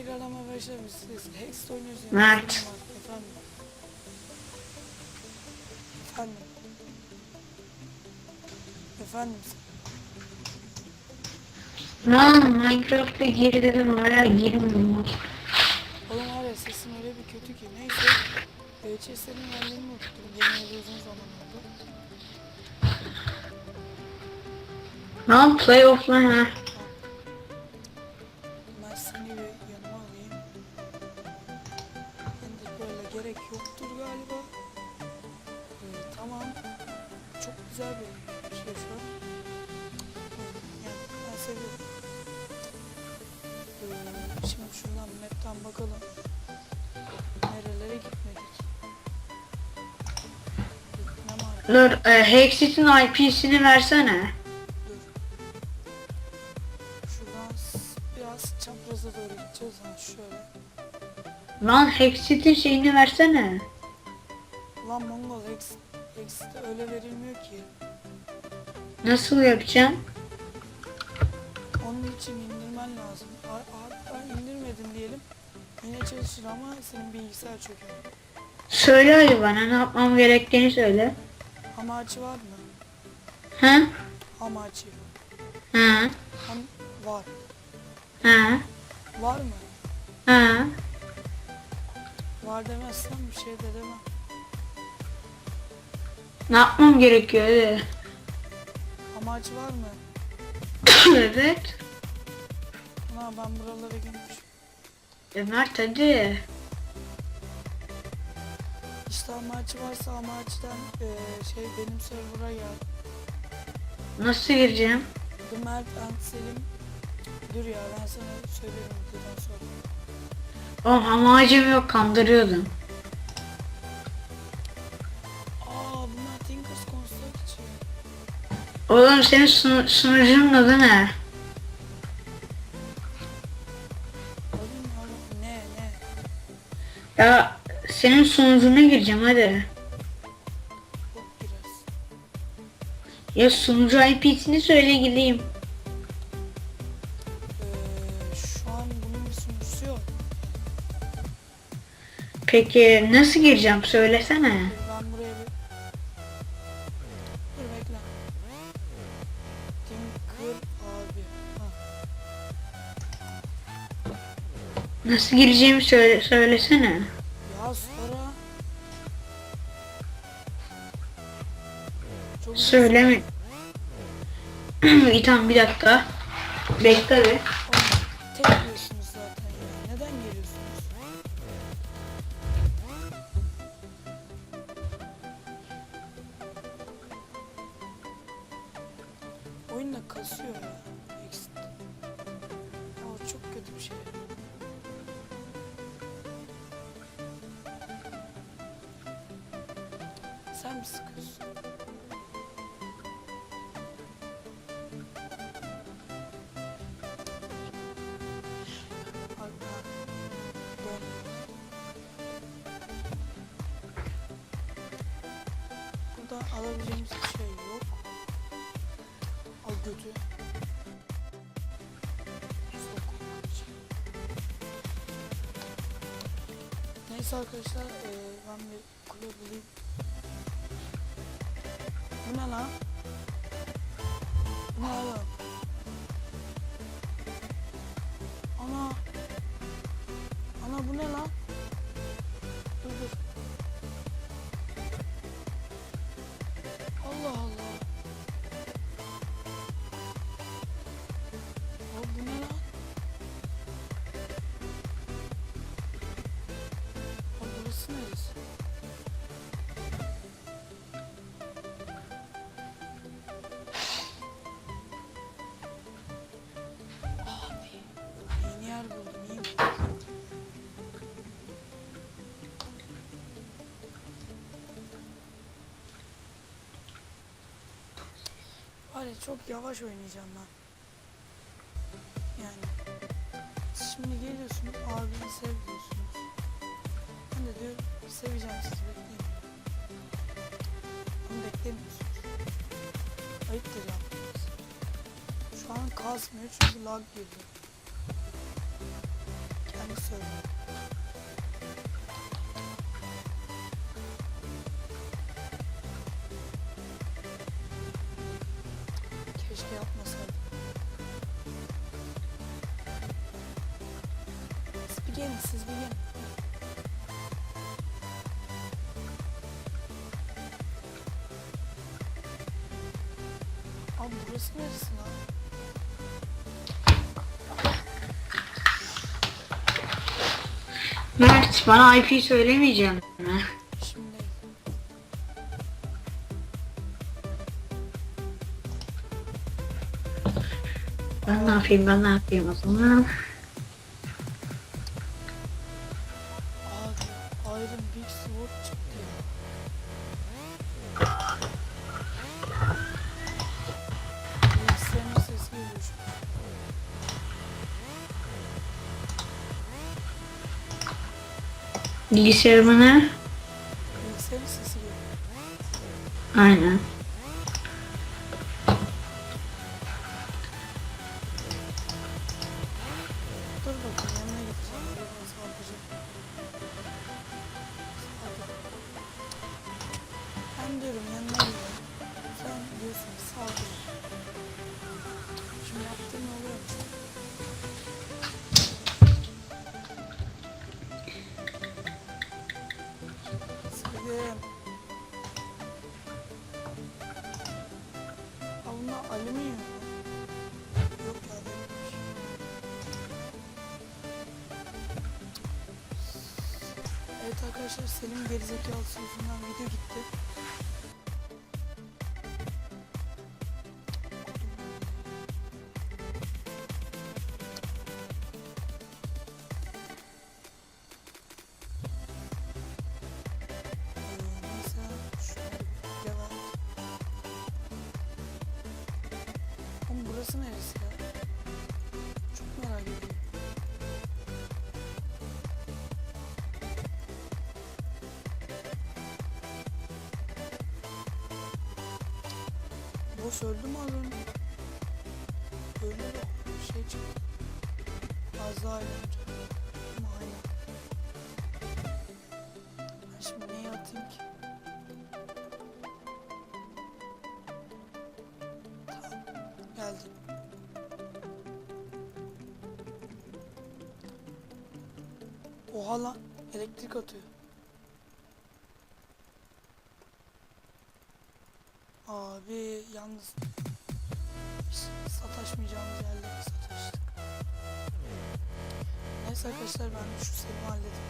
arkadaşlar biz siz Hex oynuyoruz ya. Mert. Efendim. Efendim. Efendim. Lan Minecraft'a gir dedim hala girmiyorum. Oğlum var ya sesin öyle bir kötü ki. Neyse. VHS'lerin yerlerini unuttum. Ediyorum uzun zaman oldu. Lan playoff'la ha. Gerek yoktur galiba. Ee, tamam. Çok güzel bir şey an. Yani ben seviyorum. Ee, şimdi şuradan map'ten bakalım. Nerelere gitmedik. Var? Dur e, Hexit'in IP'sini versene. Lan Hexit'in şeyini versene. Lan Mongol X, X'de öyle verilmiyor ki. Nasıl yapacağım? Onun için indirmen lazım. Ha- Hatta indirmedin diyelim. Yine çalışır ama senin bilgisayar çöker. Söyle hadi bana ne yapmam gerektiğini söyle. Hamachi var mı? Ha? Hamachi. Ha? Ham var. Ha? Var mı? Ha? Var demezsen bir şey de demem. Ne yapmam gerekiyor hadi. Hamachi var mı? evet. Ha ben buralara girmişim. E Mert hadi. İşte Hamachi varsa Hamachi'den eee şey benim server'a gel. Nasıl gireceğim? The Mert and Selim. Dur ya ben sana söylerim videodan sonra. Oğlum amacım yok kandırıyordum. Aa bunlar için. Oğlum senin sunu- sunucunun adı ne? Oğlum oğlum ne ne? Ya senin sunucuna gireceğim hadi. Biraz. Ya sunucu IP'sini söyle gideyim. Peki nasıl gireceğim söylesene. Ben. Nasıl gireceğimi söyle söylesene. Ya sonra... Çok Söyleme. İyi tamam bir dakika. Bekle bir. Burada alabileceğimiz bir şey yok. Al götü. Neyse arkadaşlar eee, ben bir kule bulayım. Bu ne lan? Ya çok yavaş oynayacağım ben. Yani. Şimdi geliyorsunuz abini sev diyorsunuz. Ben de diyorum seveceğim sizi bekleyin. Onu beklemiyorsunuz. Ayıptır yaptığınız. Şu an kasmıyor çünkü lag geliyor. Kendi söyle. Mert bana IP söylemeyeceksin mi? Şimdi Ben ne yapayım ben ne yapayım o zaman? Bilgisayarıma ne? Bilgisayarın sesi geliyor. Aynen. Arkadaşlar Selim gerizekalısı Boss öldü mü az önce? Öldü bir şey çıktı. Az daha. Ben şimdi neyi atayım ki? Tamam. Geldim. Oha lan. Elektrik atıyor. Abi yalnız sataşmayacağımız yerlere sataştık. Neyse arkadaşlar ben şu Selim'i halledip.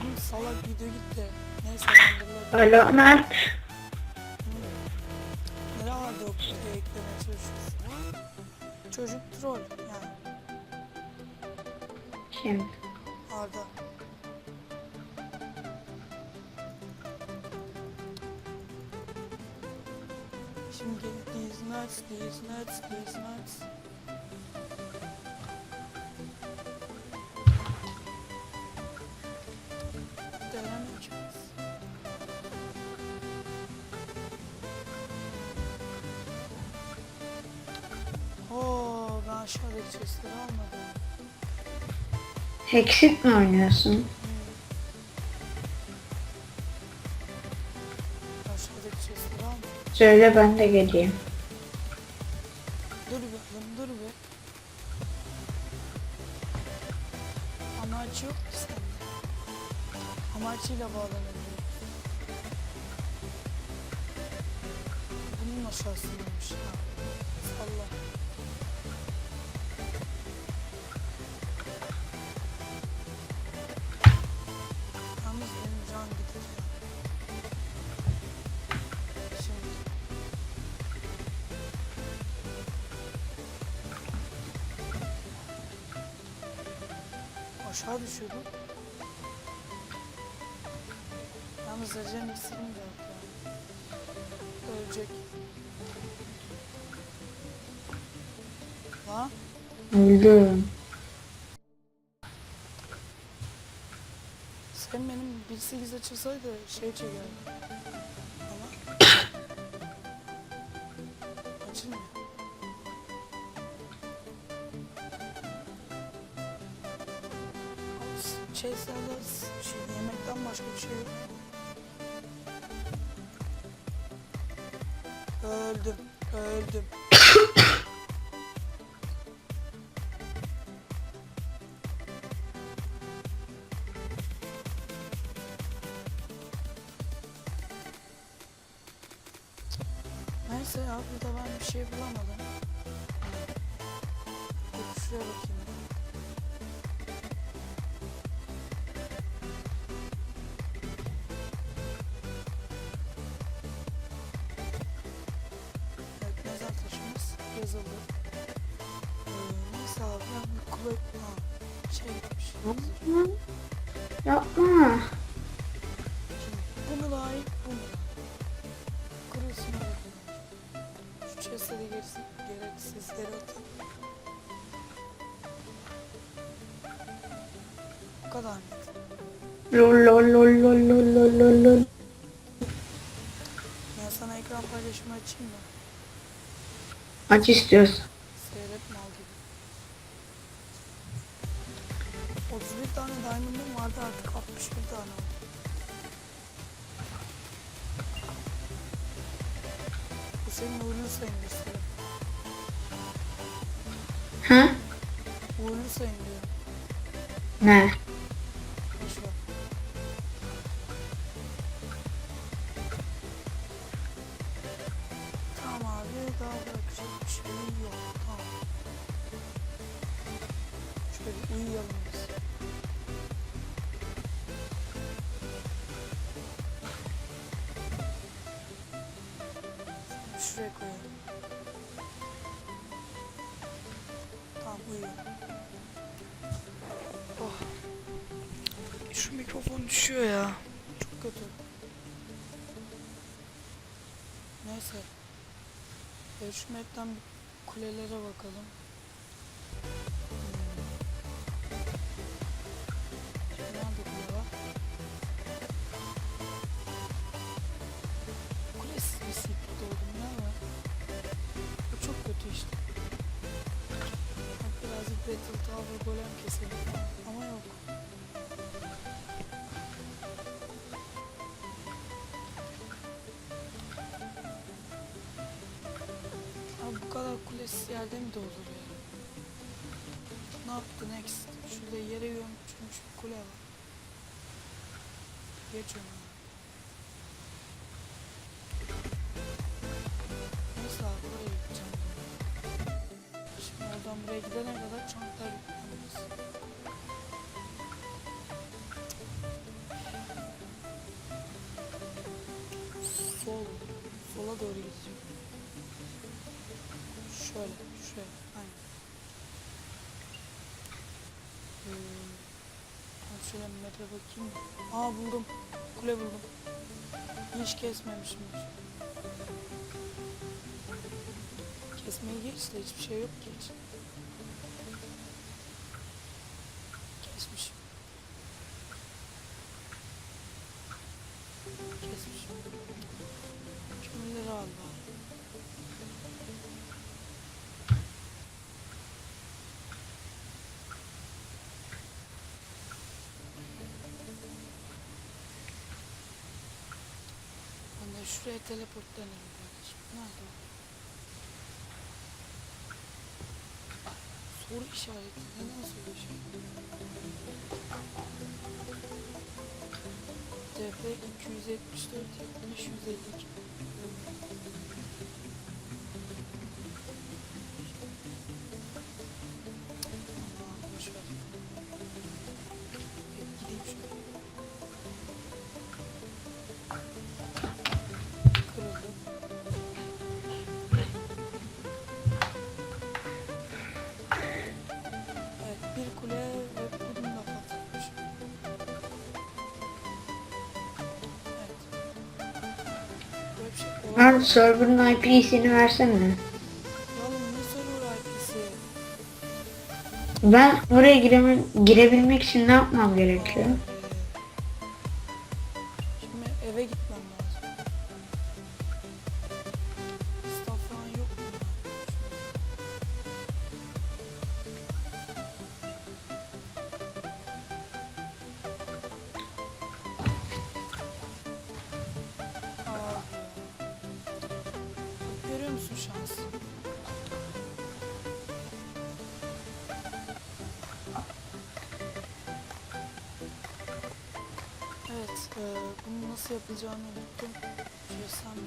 Oğlum salak video gitti. Neyse ben Alo Mert. Troll yani Şimdi. Arda. Şimdi gelip these nuts, these nuts, these nuts. Almadım. Hexit mi oynuyorsun? Chestleri almadım. Söyle ben de geleyim. Dur oğlum dur bir. Amaç yok ki sende. Amaçıyla bağlanabiliyor. Bunun aşağısındaymış ya. Salla. Aşağı düşüyordum. Yalnız Recep iksirim de yok ya. Ölecek. Lan Öldüm. 8 açılsaydı şey çekerdim. Ama açılmıyor. Chase'lerde şey, yemekten başka bir şey yok. Öldüm, öldüm. Neyse ya burada ben bir şey bulamadım. Şuraya bakayım. Lol lol lol lol lol lol lol lol. Ben sana ekran paylaşımı açayım mı? Aç istiyorsun. Seyret mal gibi. 31 tane diamond'ım vardı artık 61 tane oldu. Bu senin uğurlu sayın istedim. Ha? Uğurlu sayın diyorum. Ne? Şuraya. Tamam uyuyor. Oh. Şu mikrofon düşüyor ya. Çok kötü. Neyse. Bir kulelere bakalım. Ama yok. Abi bu kadar kulesiz yerde mi de olur ya? Ne yaptı next? Şurada yere gömülmüş bir kule var. Geç onu. Şöyle map'e bakayım. Aa buldum. Kule buldum. Hiç kesmemişimdir. Kesmeyi geç de hiçbir şey yok ki teleport denerim kardeşim. Nerede o? Soru işareti. Neden soru işareti? TP 274 70 server'ın IP'sini versene. Ya oğlum ne server IP'si? Ben oraya gireme, girebilmek için ne yapmam gerekiyor?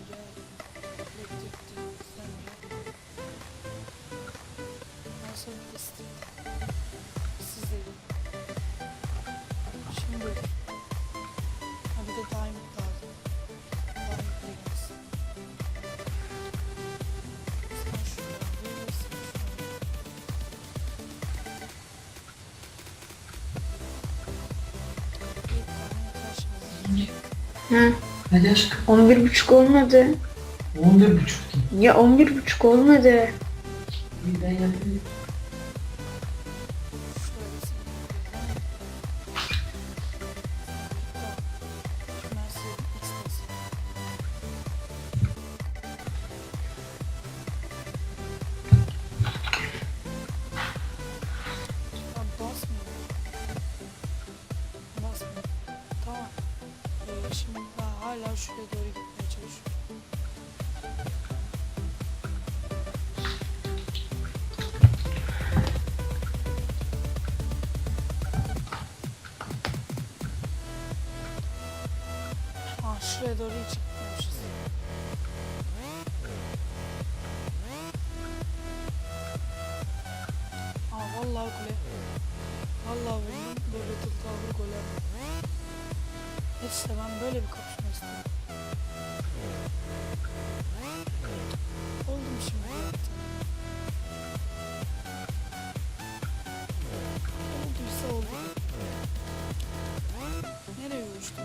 Şöyle sen bir gel. Elektrikli, sen gel. Ondan sonra pislik. Siz de gelin. Şimdi ha bir de diamond lazım. Diamond da gelsin. Sen şuraya gel, sen şuraya. Bir tane yeter şimdi. Ha, Hadi aşkım. 11 buçuk olmadı. 11 buçuk. Ya 11 buçuk olmadı. Doğru hiç gitmemişiz. Aa vallahi kule. Vallahi benim böyle tıltavlı gole. İşte ben böyle bir kapışma istiyorum. Oldu mu şimdi zaten? Olduysa oldu. Nereye uçtu?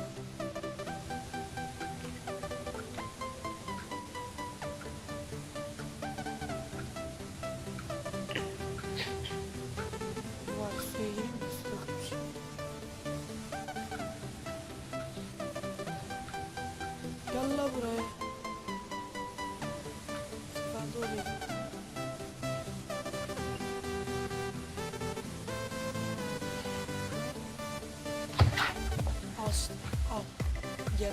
Geber.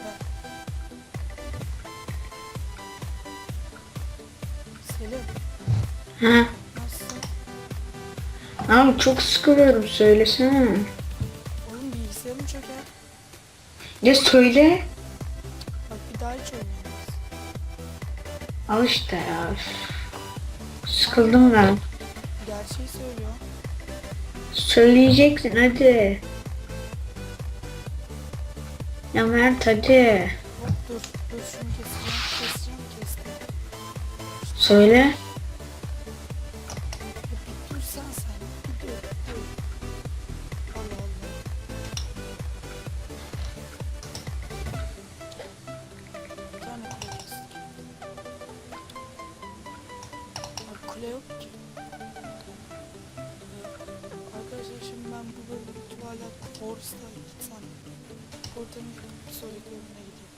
Selim, Ha. nasılsın? Abi çok sıkılıyorum söylesene. Oğlum bilgisayarım çöker. Ya söyle. Bak bir daha hiç oynayamayız. Al işte ya. Sıkıldım ben. Gerçeği söylüyor. Söyleyeceksin hadi. Ya Mert hadi. Söyle. Bir Arkadaşlar şimdi ben bu bölüm Twilight Forest'a gitsem. Bir sonraki bölümüne gideyim.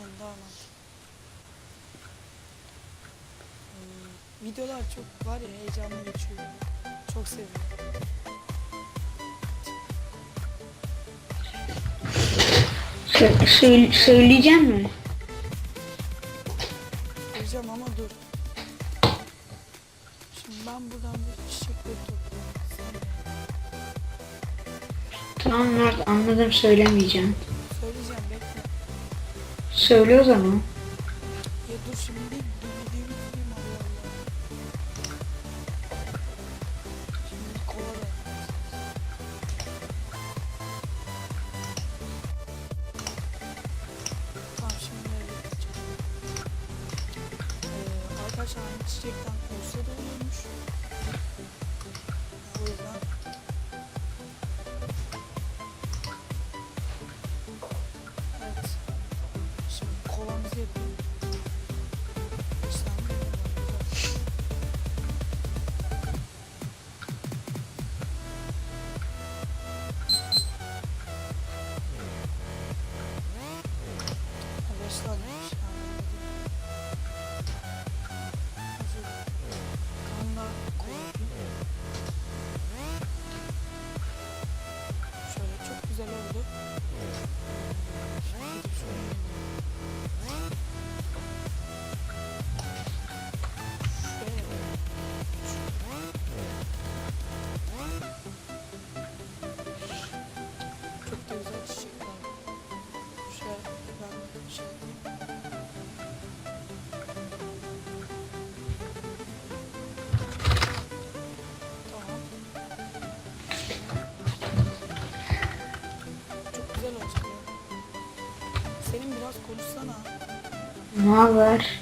Yani daha mantıklı. Ee, videolar çok var ya heyecanlı geçiyor. Çok seviyorum. Sö- söyle- söyleyecek mi? Diyeceğim ama dur. Şimdi ben buradan bir çiçekleri topluyorum. Tamam anladım söylemeyeceğim. Söyleyeceğim bekle. Söyle o zaman. Ne haber?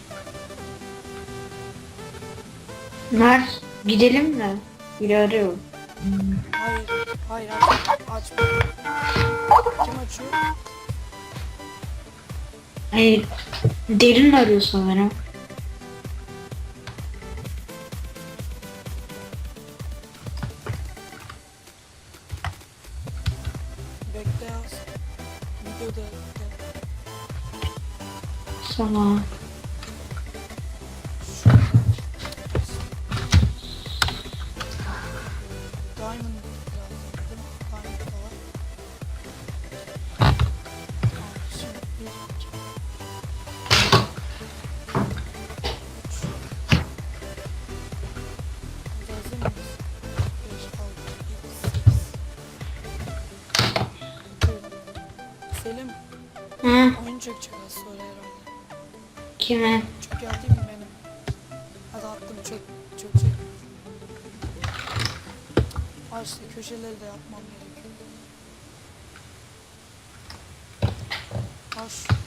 Mert gidelim mi? Biri arıyor. Hayır, hayır aç, açma. Kim açıyor? Hayır. Derin arıyor sanırım. Sana. Şöyle. Kime? Çök geldi mi benim? Hadi attım çök, çökecek. Ha işte köşeleri de yapmam gerekiyor. Baş.